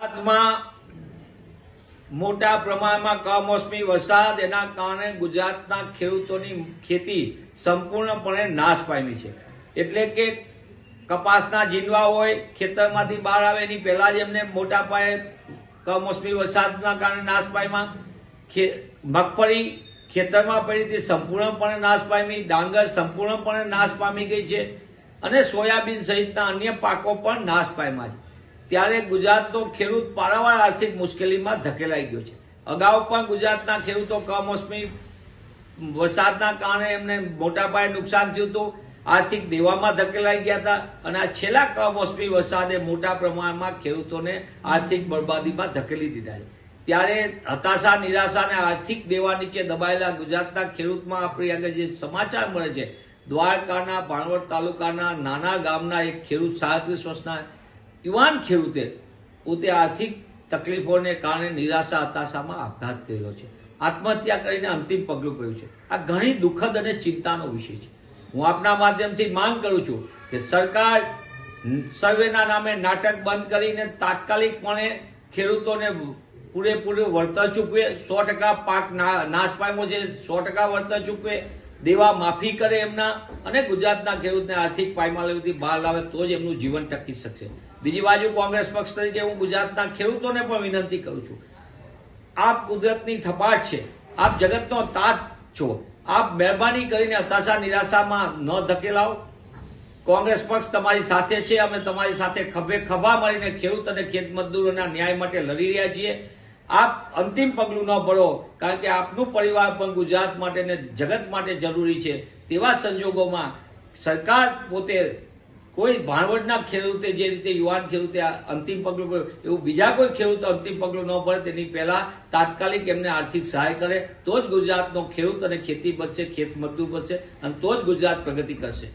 ગુજરાતમાં મોટા પ્રમાણમાં કમોસમી વરસાદ, એના કારણે ગુજરાતના ખેડૂતોની ખેતી સંપૂર્ણપણે નાશ પામી છે. એટલે કે કપાસના જીંડવા હોય, ખેતરમાંથી બહાર આવે, એની પહેલા જ એમને મોટા પાયે કમોસમી વરસાદના કારણે નાશ પામ્યા. મગફળી ખેતરમાં પડી તે સંપૂર્ણપણે નાશ પામી, ડાંગર સંપૂર્ણપણે નાશ પામી ગઈ છે અને સોયાબીન સહિતના અન્ય પાકો પણ નાશ પામ્યા છે. ત્યારે ગુજરાતનો ખેડૂત પારાવાર આર્થિક મુશ્કેલીમાં ધકેલાઈ ગયો છે. અગાઉ પણ ગુજરાતના ખેડૂતો કમોસમી વરસાદના કારણે એમને મોટા પાયે નુકસાન થયું હતું. આર્થિક દેવામાં ધકેલાઈ ગયા હતા અને આ છેલ્લા કમોસમી વરસાદે મોટા પ્રમાણમાં ખેડૂતોને આર્થિક બરબાદીમાં ધકેલી દીધા છે. ત્યારે હતાશા, નિરાશા અને આર્થિક દેવા નીચે દબાયેલા ગુજરાતના ખેડૂતમાં આપણી આગળ જે સમાચાર મળે છે, દ્વારકાના, ભાણવડ તાલુકાના નાના ગામના એક ખેડૂત સાડત્રીસ વર્ષના યુવાન ખેડૂતે પોતે આર્થિક તકલીફોને કારણે નિરાશા, હતાશામાં આપઘાત કર્યો છે. આત્મહત્યા કરીને અંતિમ પગલું કર્યું છે. આ ઘણી દુઃખદ અને ચિંતાનો વિષય છે. હું આપના માધ્યમથી માંગ કરું છું કે સરકાર સર્વેના નામે નાટક બંધ કરીને તાત્કાલિકપણે ખેડૂતોને પૂરેપૂરું વળતર ચૂકવે, સો ટકા પાક નાશ પામ્યો છે, સો ટકા વળતર ચૂકવે, દેવા માફી કરે એમના અને ગુજરાતના ખેડૂતને આર્થિક પાયમાલીથી બહાર લાવે તો જ એમનું જીવન ટકી શકશે. બીજી બાજુ કોંગ્રેસ પક્ષ તરીકે હું ગુજરાતના ખેડૂતોને પણ વિનંતી કરું છું. આપ કુદરતની થપાટ છે. આપ જગતનો તાત છો. આપ મહેરબાની કરીને હતાશા નિરાશામાં ન ધકેલાઓ કોંગ્રેસ પક્ષ તમારી સાથે છે. અમે તમારી સાથે ખભે ખભા મળીને ખેડૂત અને ખેત મજદૂરોના ન્યાય માટે લડી રહ્યા છીએ. આપ અંતિમ પગલું ન ભરો, કારણ કે આપનું પરિવાર પણ ગુજરાત માટે ને જગત માટે જરૂરી છે. તેવા સંજોગોમાં સરકાર પોતે કોઈ ભાણવડના ખેડૂતે જે રીતે યુવાન ખેડૂતે અંતિમ પગલું એવું બીજા કોઈ ખેડૂત અંતિમ પગલું ન ભરે, તેની પહેલા તાત્કાલિક એમને આર્થિક સહાય કરે, તો જ ગુજરાતનો ખેડૂત અને ખેતી બચશે, ખેત મજદૂર બચશે, અને તો જ ગુજરાત પ્રગતિ કરશે.